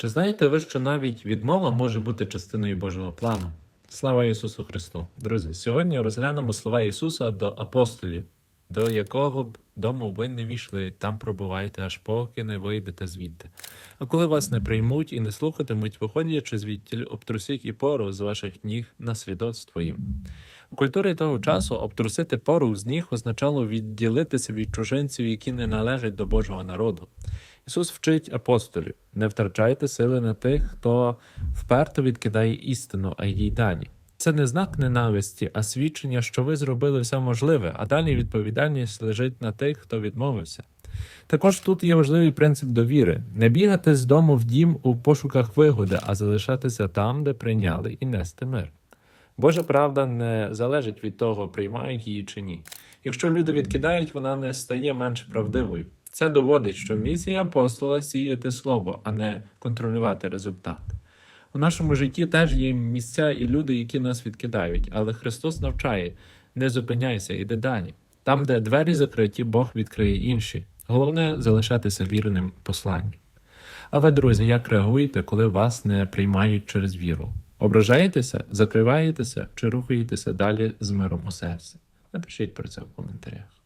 Чи знаєте ви, що навіть відмова може бути частиною Божого плану? Слава Ісусу Христу! Друзі, сьогодні розглянемо слова Ісуса до апостолів, до якого б дому ви не війшли, там пробувайте, аж поки не вийдете звідти. А коли вас не приймуть і не слухатимуть, виходячи звідтіль, обтрусіть і пору з ваших ніг на свідоцтво їм. У культурі того часу обтрусити пору з ніг означало відділитися від чужинців, які не належать до Божого народу. Ісус вчить апостолів: не втрачайте сили на тих, хто вперто відкидає істину, а їй дані. Це не знак ненависті, а свідчення, що ви зробили все можливе, а далі відповідальність лежить на тих, хто відмовився. Також тут є важливий принцип довіри: не бігати з дому в дім у пошуках вигоди, а залишатися там, де прийняли, і нести мир. Божа правда не залежить від того, приймають її чи ні. Якщо люди відкидають, вона не стає менш правдивою. Це доводить, що місія апостола сіяти слово, а не контролювати результат. У нашому житті теж є місця і люди, які нас відкидають, але Христос навчає: не зупиняйся, іди далі. Там, де двері закриті, Бог відкриє інші. Головне залишатися вірним посланню. А ви, друзі, як реагуєте, коли вас не приймають через віру? Ображаєтеся, закриваєтеся чи рухаєтеся далі з миром у серці? Напишіть про це в коментарях.